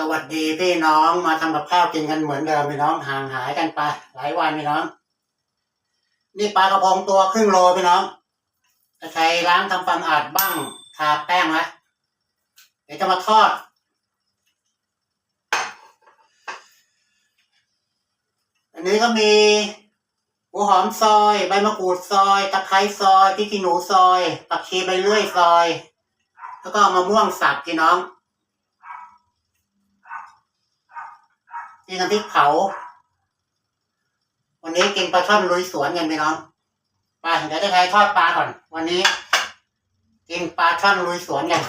สวัสดีพี่น้องมาทำกับข้าวกินกันเหมือนเดิมพี่น้องห่างหายกันไป หลายวันพี่น้อง นี่ปลากระพงตัวครึ่งโลพี่น้องจะใช้ล้างทำความสะอาดบ้างทาแป้งไวเดี๋ยวจะมาทอด อันนี้ก็มีหัวหอมซอย ใบมะกรูดซอยตะไคร้ซอยพริกขี้หนูซอย ผักชีใบเลื่อยซอย แล้วก็มะม่วงสับพี่น้อง นี่น้ำพริกเผา วันนี้กินปลาช่อนลุยสวนกันพี่น้องไปเดี๋ยวจะใช้ทอดปลาก่อน วันนี้ กินปลาช่อนลุยสวนกัน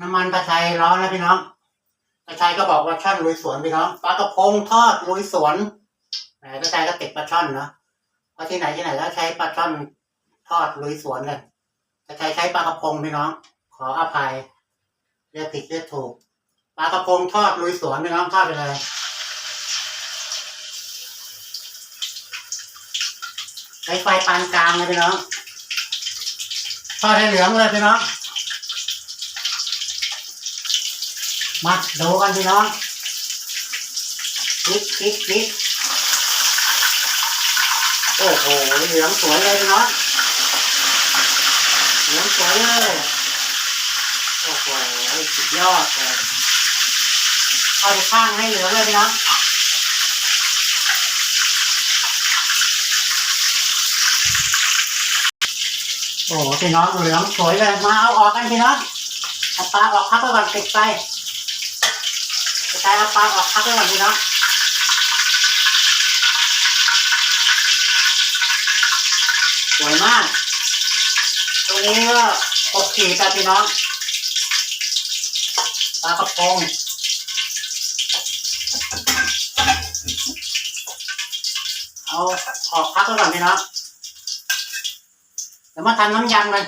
น้ำมันกระชายร้อนแล้วพี่น้องกระชายก็บอกว่าช่อนลุยสวนพี่น้องปลากระพงทอดลุยสวนแหมกระชายก็ติดปลาช่อนเนาะเพราะที่ไหนที่ไหนก็ใช้ปลาช่อน ทอดลุยสวนกันแต่ใช้ใช้ปลากระพงพี่น้อง ขออภัยเรียกผิดเรียกถูกปลากระพงทอดลุยสวนพี่น้องทอดไปเลยใช้ไฟปานกลางเลยพี่น้องทอดให้เหลืองเลยพี่น้องมาดูกันพี่น้องพลิกพลิกพลิกโอ้โหเหลืองสวยเลยพี่น้อง เหลืองสวยเลยโอ้โหสุดยอดเลยเอาไปข้างให้เหลืองเลยพี่น้องโอ้โหพี่น้องเหลืองสวยเลยมาเอาออกกันพี่น้องเอาปลาออกพักไปก่อนติดไฟจะใช้เอาปลาออกพักไปก่อนพี่น้องสวยมาก นี้ก็หกขีดจ้ะพี่น้องปลากระพงเอาออกพักก่อนพี่น้องเดี๋ยวมาทำน้ำยำกัน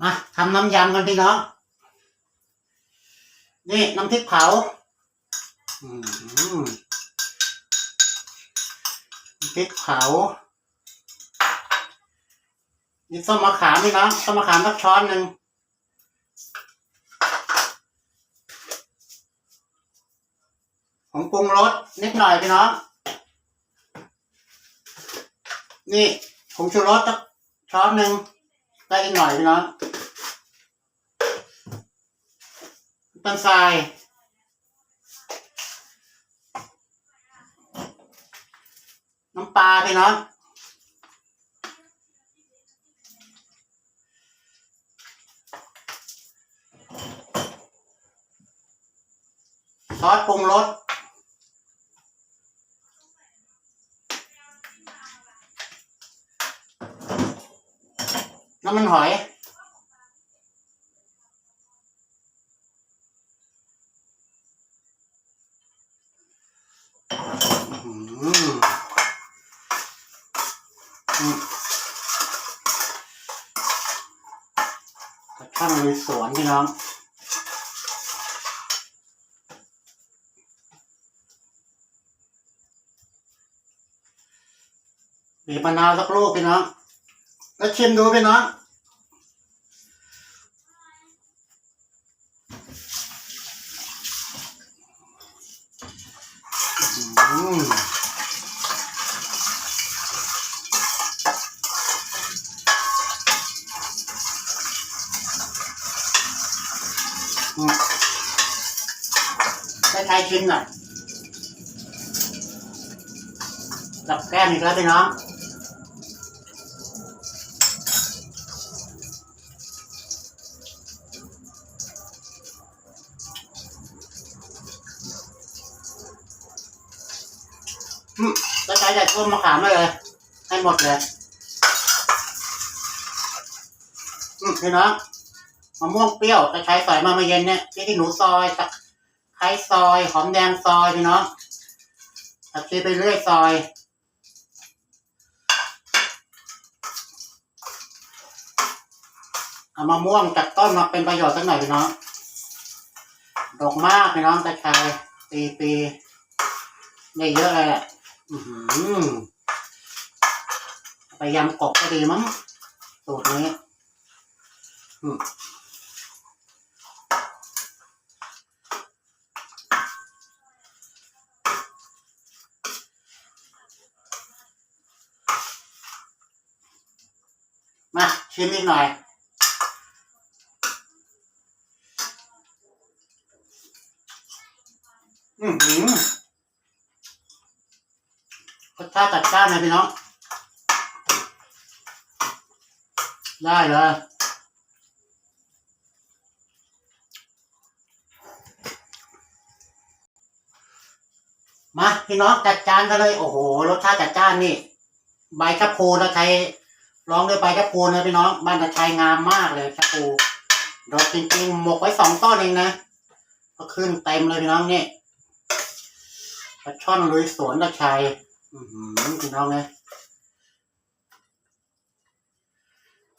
มาทำน้ำยำกันพี่น้อง นี่น้ำพริกเผา พริกเผานี่ส้มมะขามนี่นะส้มมะขามสักช้อนหนึ่งของปรุงรสนิดหน่อยพี่น้อง นี่ผงชูรสสักช้อนหนึ่งได้อีกหน่อยพี่น้องน้นทราย น้ำ ปลาพี่น้องซอสปรุงรสน้ำมันหอย อืม อืม กระช่างลุยสวนพี่น้องบีบมะนาวสักลูกพี่น้อง แล้วชิมดูพี่น้อง ให้ใครชิมหน่อยกับแก้มอีกแล้วพี่น้องอืมแล้วใช้ใส่ต้มมะขามได้เลย ให้หมดเลย อืมพี่น้อง มะม่วงเปรี้ยวจะใช้ใส่มาเมื่อเย็นเนี่ยพริกขี้หนูซอยตะไคร้ซอย หอมแดงซอยพี่น้องตักชีไปเรื่อยซอย เอามะม่วงจากต้นมาเป็นประโยชน์สักหน่อยพี่น้อง ดอกมากพี่น้องตะชายปีปีได้เยอะเลยแหละไปยำกบก็ดีมั้งสูตรนี้ อืม ชิมอีกหน่อย อือหือรสชาติจัดจ้านนะพี่น้อง ได้เลยมาพี่น้องจัดจานกันเลย โอ้โหรสชาติจัดจ้านนี่ ใบชะพูนะใช้ ร้องด้วยใบชะพูนะพี่น้องบ้านตะชัยงามมากเลยชะพูดอกจริงๆหมกไว้สองต้นเองนะก็ขึ้นเต็มเลยพี่น้องนี่ปลาช่อนลุยสวนตะชัยอือหือพี่น้องนะ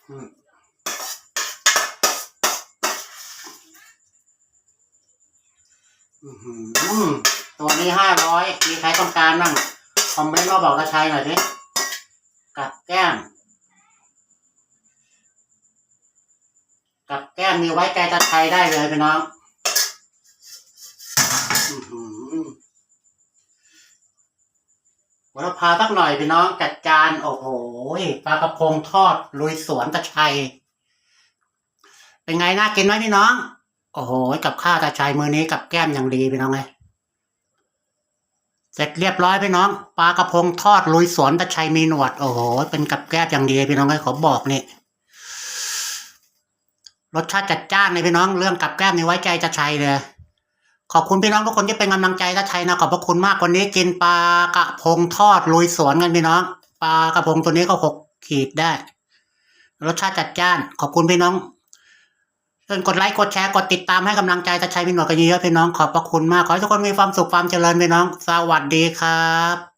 อืมอือหือตัวนี้ห้าร้อยมีใครต้องการบ้างคอมเมนต์มาบอกตะชัยหน่อยสิกับแก้ม กับแก้มมีไว้ใจตะชัยได้เลยพี่น้องอื้อหือหัวละพาสักหน่อยพี่น้องจัดจาน โอ้โหปลากระพงทอดลุยสวนตะชัยเป็นไงน่ากินไหมพี่น้อง โอ้โห กับข้าวตะชัยมือนี้กับแก้มอย่างดีพี่น้องเลยเสร็จเรียบร้อยพี่น้องปลากระพงทอดลุยสวนตะชัยมีหนวด โอ้โห เป็นกับแก้มอย่างดีพี่น้องเลยขอบอกนี่ รสชาติจัดจ้านเลยพี่น้องเรื่องกับแก้มนี่ไว้ใจตะชัยเลย ขอบคุณพี่น้องทุกคนที่เป็นกำลังใจและไทยนะขอบพระคุณมากวันนี้กินปลากระพงทอดลุยสวนกันพี่น้องปลากระพงตัวนี้ก็หกขีดได้ รสชาติจัดจ้าน ขอบคุณพี่น้องเชิญกดไลค์กดแชร์กดติดตามให้กำลังใจตะชัยพี่หนวดกันเยอะๆพี่น้องขอบพระคุณมากขอให้ทุกคนมีความสุขความเจริญพี่น้อง สวัสดีครับ